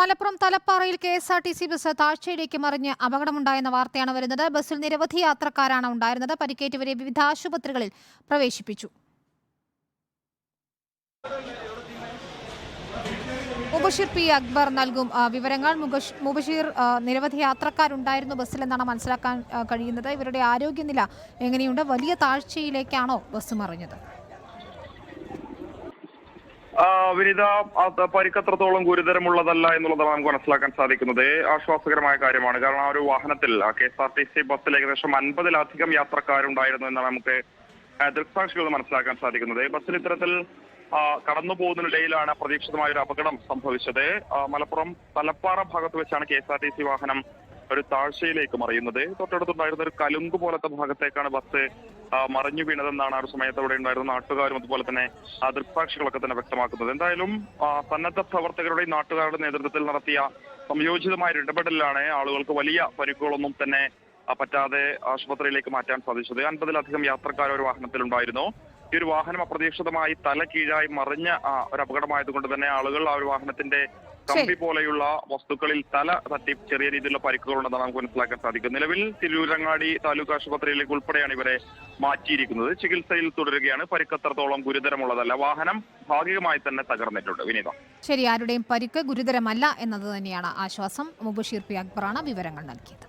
Malappuram തലപ്പാറയിൽ K S R T C bus താഴ്ചയിലേക്ക് മറിഞ്ഞ് അപകടമുണ്ടായെന്ന വാർത്തയാണ് വരുന്നത്. ബസ്സിൽ നിരവധി യാത്രക്കാരാണ് ഉണ്ടായിരുന്നത്. പരിക്കേറ്റവരെ വിവിധ ആശുപത്രികളിൽ പ്രവേശിപ്പിച്ചു. മുബഷീർ പി അക്ബർ നൽകും വിവരങ്ങൾ. മുബഷ്- മുബഷീർ നിരവധി യാത്രക്കാരുണ്ടായിരുന്നു ബസ്സിലെന്നാണ് മനസ്സിലാക്കാൻ കഴിയുന്നത്. ഇവരുടെ ആരോഗ്യനില എങ്ങനെയുണ്ട്? വലിയ താഴ്ചയിലേക്കാണോ ബസ് മറിഞ്ഞത്? വിനിത പരിക്കത്രത്തോളം ഗുരുതരമുള്ളതല്ല എന്നുള്ളതാണ് നമുക്ക് മനസ്സിലാക്കാൻ സാധിക്കുന്നത്. ആശ്വാസകരമായ കാര്യമാണ്. കാരണം ആ ഒരു വാഹനത്തിൽ K S R T C ബസ്സിൽ ഏകദേശം അൻപതിലധികം യാത്രക്കാരുണ്ടായിരുന്നു എന്നാണ് നമുക്ക് ദൃക്സാക്ഷികൾ മനസ്സിലാക്കാൻ സാധിക്കുന്നത്. ബസ്സിൽ ഇത്തരത്തിൽ കടന്നു പോകുന്നതിനിടയിലാണ് അപ്രതീക്ഷിതമായ ഒരു അപകടം സംഭവിച്ചത്. മലപ്പുറം തലപ്പാറ ഭാഗത്ത് വെച്ചാണ് K S R T C വാഹനം ഒരു താഴ്ചയിലേക്ക് മറിയുന്നത്. തൊട്ടടുത്തുണ്ടായിരുന്ന ഒരു കലുങ്ക് പോലത്തെ ഭാഗത്തേക്കാണ് ബസ് മറിഞ്ഞു വീണതെന്നാണ് ആ ഒരു സമയത്ത് അവിടെ ഉണ്ടായിരുന്ന നാട്ടുകാരും അതുപോലെ തന്നെ ദൃക്സാക്ഷികളൊക്കെ തന്നെ വ്യക്തമാക്കുന്നത്. എന്തായാലും സന്നദ്ധ പ്രവർത്തകരുടെ നാട്ടുകാരുടെ നേതൃത്വത്തിൽ നടത്തിയ സംയോജിതമായ ഇടപെടലിലാണ് ആളുകൾക്ക് വലിയ പരിക്കുകളൊന്നും തന്നെ പറ്റാതെ ആശുപത്രിയിലേക്ക് മാറ്റാൻ സാധിച്ചത്. അൻപതിലധികം യാത്രക്കാർ ഒരു വാഹനത്തിലുണ്ടായിരുന്നു. ഈ ഒരു വാഹനം അപ്രതീക്ഷിതമായി തല കീഴായി മറിഞ്ഞ ഒരു അപകടമായതുകൊണ്ട് തന്നെ ആളുകൾ ആ ഒരു വാഹനത്തിന്റെ കമ്പി പോലെയുള്ള വസ്തുക്കളിൽ തല തട്ടി ചെറിയ രീതിയിലുള്ള പരിക്കുകളുണ്ടെന്നാണ് നമുക്ക് മനസ്സിലാക്കാൻ സാധിക്കും നിലവിൽ തിരൂരങ്ങാടി താലൂക്ക് ആശുപത്രിയിലേക്ക് ഉൾപ്പെടെയാണ് ഇവരെ മാറ്റിയിരിക്കുന്നത്. ചികിത്സയിൽ തുടരുകയാണ്. പരിക്കത്രത്തോളം ഗുരുതരമുള്ളതല്ല. വാഹനം ഭാഗികമായി തന്നെ തകർന്നിട്ടുണ്ട്. വിനീത. ശരി ആരുടെയും പരിക്ക് ഗുരുതരമല്ല എന്നത് തന്നെയാണ് ആശ്വാസം. മുബഷീർ പി അക്ബറാണ് വിവരങ്ങൾ നൽകിയത്.